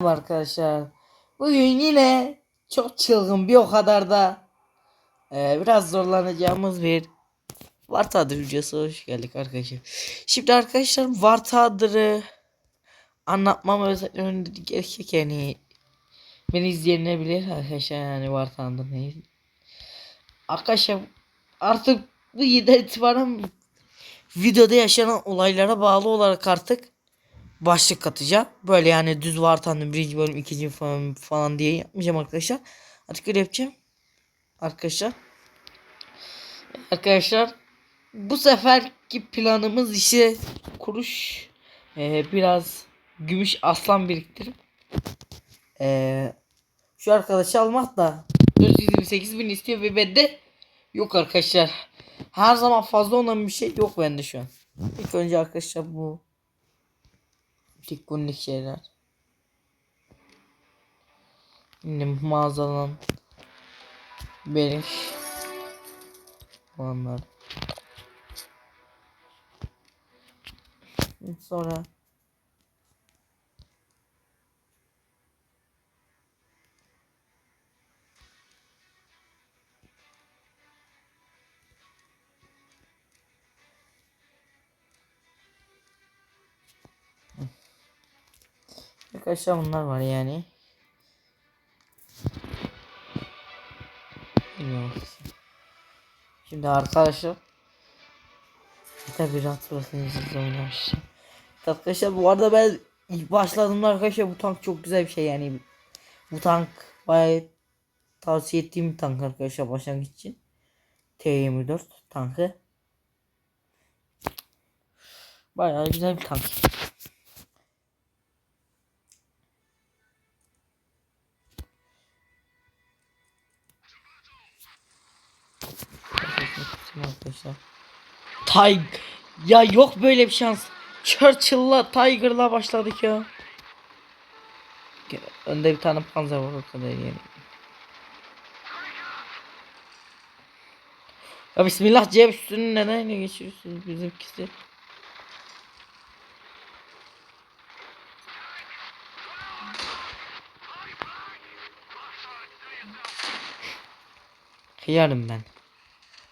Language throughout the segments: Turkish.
Arkadaşlar. Bugün yine çok çılgın bir o kadar da e, biraz zorlanacağımız bir Vartadır videosu hoş geldik arkadaşlar. Şimdi arkadaşlar Vartadır'ı anlatmam özellikle gerçek yani beni izleyebilir arkadaşlar yani Vartadır ne Arkadaşlar artık bu yıldan itibaren videoda yaşanan olaylara bağlı olarak artık başlık atacağım. Böyle yani düz vartanın birinci bölüm ikinci falan, falan diye yapmayacağım arkadaşlar. Artık öyle yapacağım. Arkadaşlar. Arkadaşlar. Bu seferki planımız işte kuruş e, biraz gümüş aslan biriktirip e, şu arkadaşı almak da 428 bin istiyor ve bende yok arkadaşlar. Her zaman fazla olan bir şey yok bende şu an. İlk önce arkadaşlar bu Tek günlük şeyler. Şimdi mağazadan beleş olanlar. Sonra Arkadaşlar bunlar var yani. Şimdi arkadaşlar Tabi rahat bırakın siz oynamışım. Arkadaşlar bu arada ben ilk başladığımda arkadaşlar bu tank çok güzel bir şey yani. Bu tank bayağı tavsiye ettiğim bir tank arkadaşlar başlangıç için. T24 tankı. Bayağı güzel bir tank. Tig ya yok böyle bir şans. Churchill'la Tiger'la başladık ya. Önde bir tane panzer var o kadar yani. Ya bismillah cep üstünü neden ne geçiriyorsunuz bizimkisi? Kıyarım ben.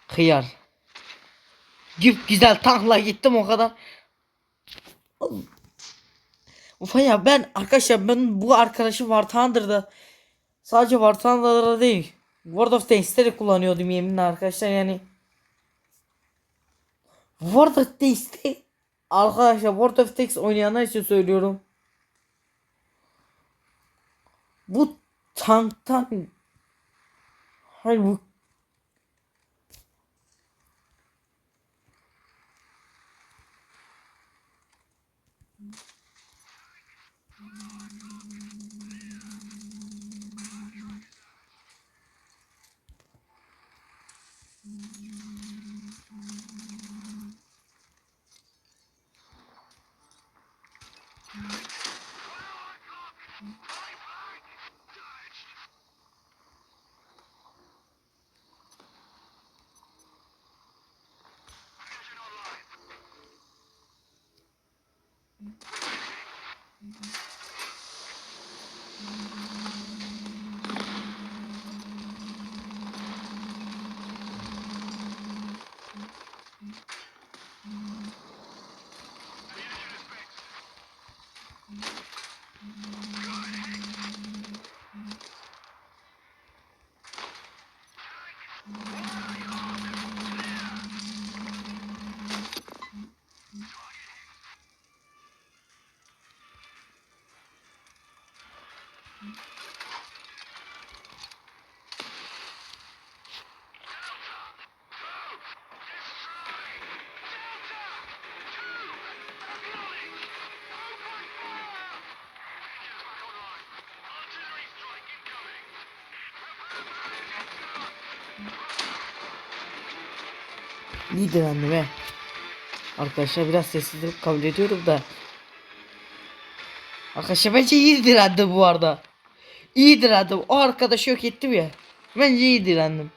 Kıyar. Güzel tankla gittim o kadar. Ufa ya ben arkadaşlar ben bu arkadaşı War Thunder'da sadece War Thunder'da değil World of Tanks'te de kullanıyordum yeminle arkadaşlar yani World of Tanks'te arkadaşlar World of Tanks oynayanlar için söylüyorum bu tanktan hayır bu Mm-hmm. İyidir anneme. Arkadaşlar biraz sessizlik kabul ediyorum da. Arkadaşlar bence iyidir annem bu arada. İyidir annem. O arkadaşı yok ettim ya. Bence iyidir annem.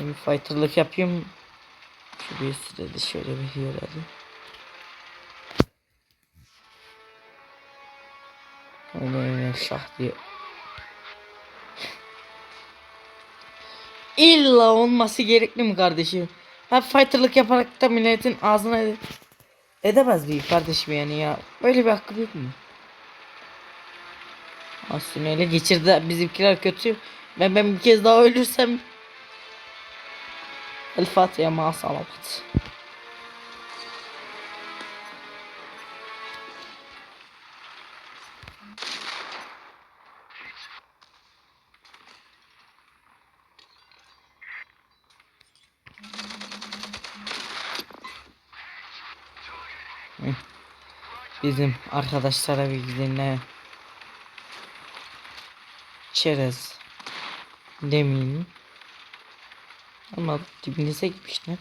Ben bir fighterlık yapayım. Şu bir sırada şöyle bir yer alayım. Öyle şah diye. İlla olması gerekli mi kardeşim? Ben fighterlık yaparak da milletin ağzına edemez miyim kardeşim yani ya? Böyle bir hakkım yok mu? Aslında öyle geçirdi bizimkiler kötü. Ben ben bir kez daha ölürsem El Fatiha ma salavat. Bizim arkadaşlara bir gidelim çerez. Demin. Ama dibinize gitmiş ne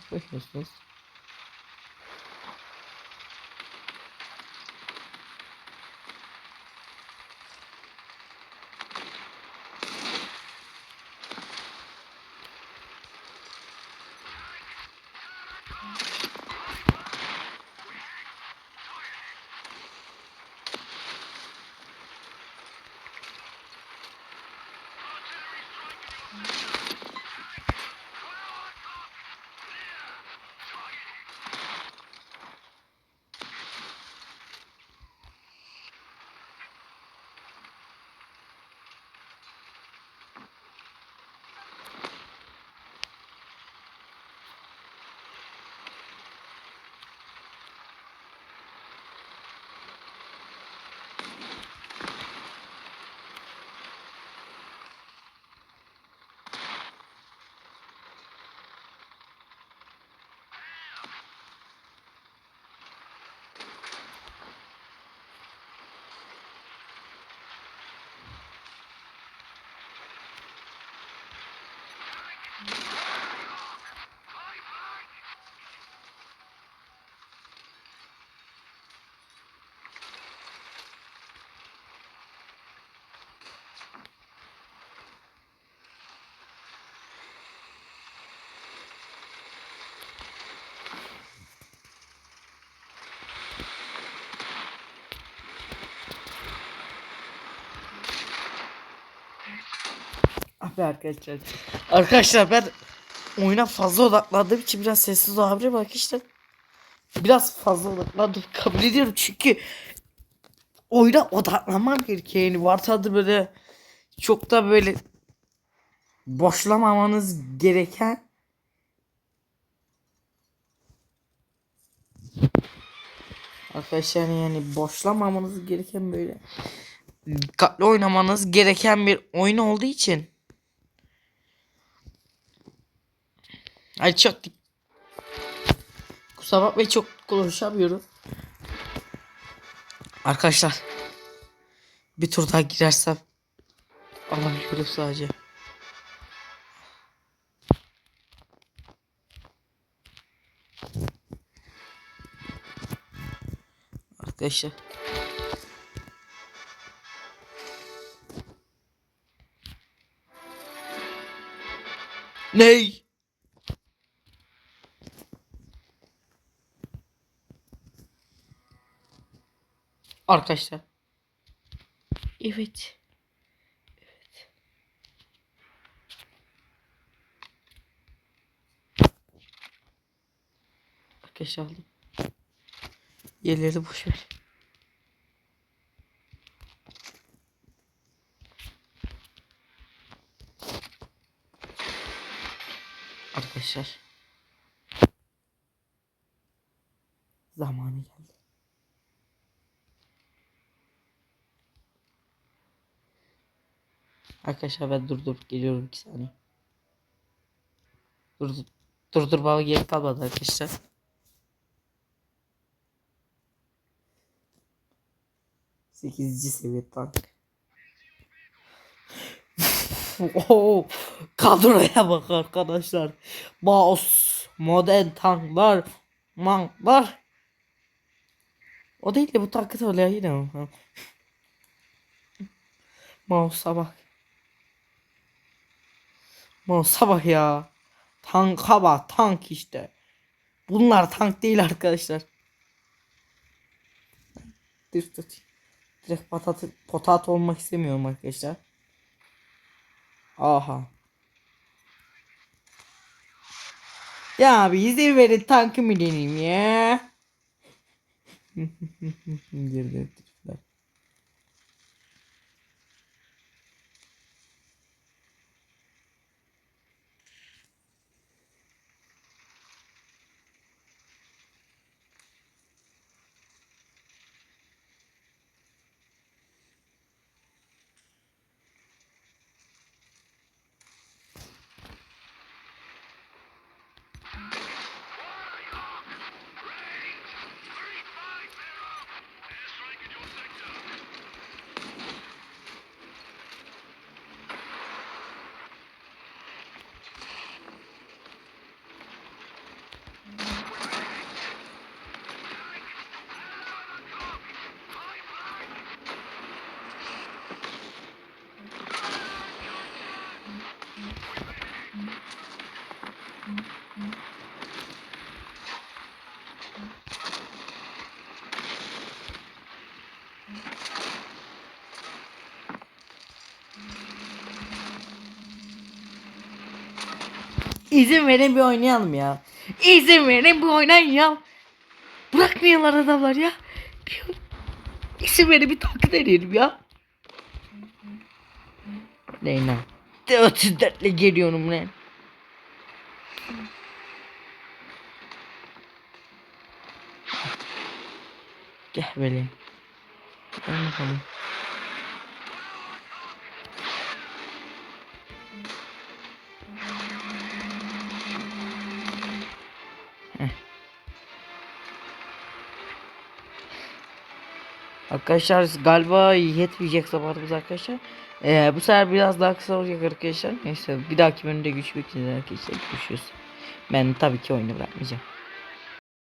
Abi arkadaşlar. Arkadaşlar ben oyuna fazla odaklandığım için biraz sessiz olabilirim arkadaşlar. Biraz fazla odaklandım kabul ediyorum çünkü oyuna odaklanmam gerekiyor yani varsa böyle çok da böyle boşlamamanız gereken Arkadaşlar yani boşlamamanız gereken böyle dikkatli oynamanız gereken bir oyun olduğu için Ay çok Kusura bakmayın çok konuşamıyorum. Arkadaşlar bir tur daha girersem Allah bilir sadece. Arkadaşlar Ney? Arkadaşlar. Evet. Evet. Arkadaşlar aldım. Yerleri boş ver. Arkadaşlar. Zamanı geldi. Arkadaşlar ben dur dur geliyorum 2 saniye. Dur dur. Dur dur baba geri kalmadı arkadaşlar. Sekizinci seviye tank. Oo, kadroya bak arkadaşlar. Mouse, modern tanklar, manklar. O değil de bu tankı söyle yine o. Ha. Mouse'a bak. Mouse'a bak ya. Tanka bak tank işte. Bunlar tank değil arkadaşlar. Tut. Direkt patat potat olmak istemiyorum arkadaşlar. Aha. Ya abi izin verin tankımı deneyim ya. Girdi İzin verin bir oynayalım ya. İzin verin bir oynayın ya. Bırakmıyorlar adamlar ya. Bir, izin verin bir takip edelim ya. Leyla. De 34 ile geliyorum lan. Gel böyle. Gel bakalım. Arkadaşlar galiba yetmeyecek zamanımız arkadaşlar. Ee, bu sefer biraz daha kısa olacak arkadaşlar. Neyse bir dahaki bölümde görüşmek üzere arkadaşlar. Görüşürüz. Ben tabii ki oyunu bırakmayacağım.